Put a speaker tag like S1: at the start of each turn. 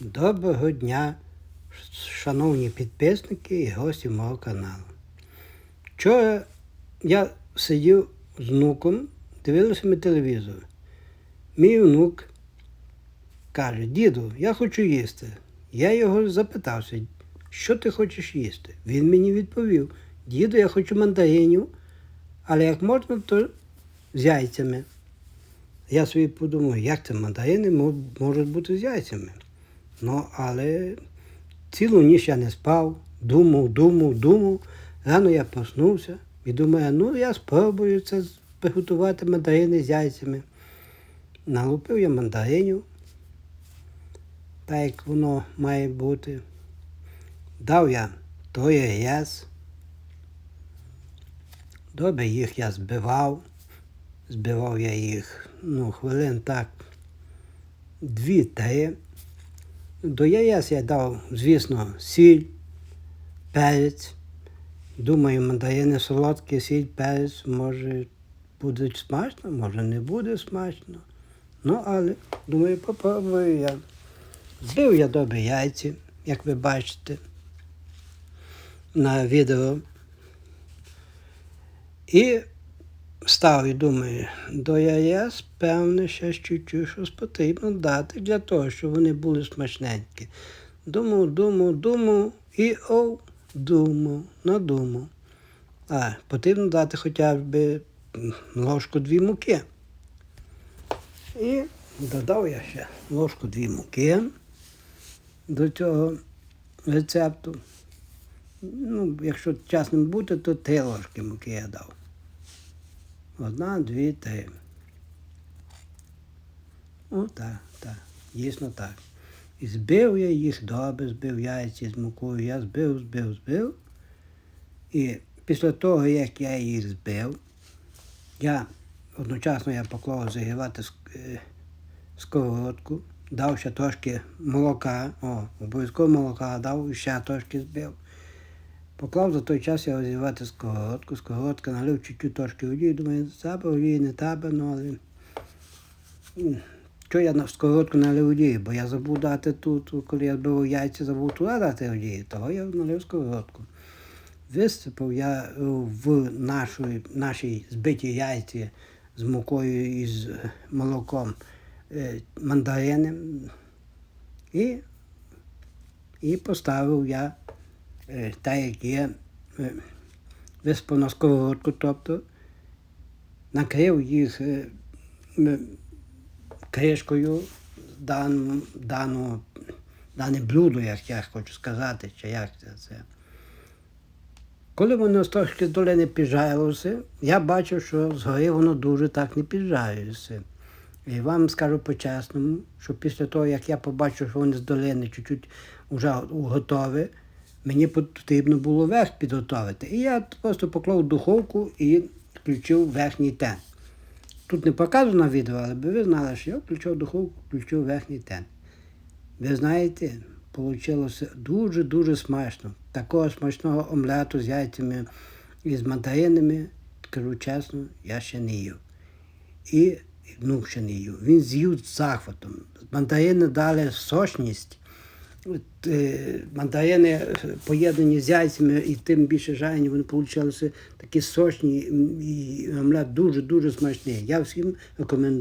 S1: Доброго дня, шановні підписники і гості мого каналу. Вчора я сидів з внуком, дивилися ми телевізор. Мій внук каже, діду, я хочу їсти. Я його запитався, що ти хочеш їсти? Він мені відповів, діду, я хочу мандаринів, але як можна, то з яйцями. Я собі подумав, як це мандарини можуть бути з яйцями. Ну, але цілу ніч я не спав, думав, думав, думав. Рано я проснувся і думаю, ну я спробую це приготувати мандарини з яйцями. Налупив я мандаринів, так як воно має бути. Дав я троє яєць. Добре їх я збивав. Збивав я їх ну, хвилин так дві-три. До яєць я дав, звісно, сіль, перець. Думаю, мандарини солодкі, сіль, перець, може буде смачно, може не буде смачно. Ну, але, думаю, попробую я. Збив я добре яйці, як ви бачите на відео. І став і думаю, до яєць, певне, ще чуть-чуть щось потрібно дати для того, щоб вони були смачненькі. Думав, думав, думав і о, думав, надумав. А, потрібно дати хоча б ложку дві муки. І додав я ще ложку дві муки до цього рецепту. Ну, якщо чесним бути, то три ложки муки я дав. Одна, дві, три. О, так, так, дійсно так. І збив я їх добре, збив яйці з мукою. Я збив, збив, збив. І після того, як я їх збив, я одночасно я поклав загрівати е, сковородку, дав ще трошки молока, о, обов'язково молока дав і ще трошки збив. Поклав за той час я розігрівати сковородку. Сковородка налив чуть-чуть трошки олії, думаю, треба олії, не треба, ну але. Що я на сковородку налив олії, бо я забув дати тут, коли я збив яйця, забув туди дати олії, того я налив сковородку. Висипав я е, в нашу, наші збиті яйці з мукою і з е, молоком е, мандарини і, і поставив я е, так, як є, е, виспав на сковородку, тобто накрив їх е, кришкою дан, дану, дане блюдо, як я хочу сказати, чи як це. це. Коли воно трошки з долини піджарилося, я бачив, що згори воно дуже так не піджарюється. І вам скажу по-чесному, що після того, як я побачив, що вони з долини чуть-чуть вже готові, мені потрібно було верх підготовити. І я просто поклав духовку і включив верхній тен. Тут не показано на відео, але ви знали, що я включив духовку, включив верхній тен. Ви знаєте, вийшло дуже-дуже смачно. Такого смачного омлету з яйцями і з мандаринами, кажу чесно, я ще не їв. І внук ще не їв. Він з'їв з захватом. Мандарини дали сочність. Е, Мандарини е, поєднані з яйцями і тим більше жарені, вони вийшли такі сочні, і омлет дуже-дуже смачний. Я всім рекомендую.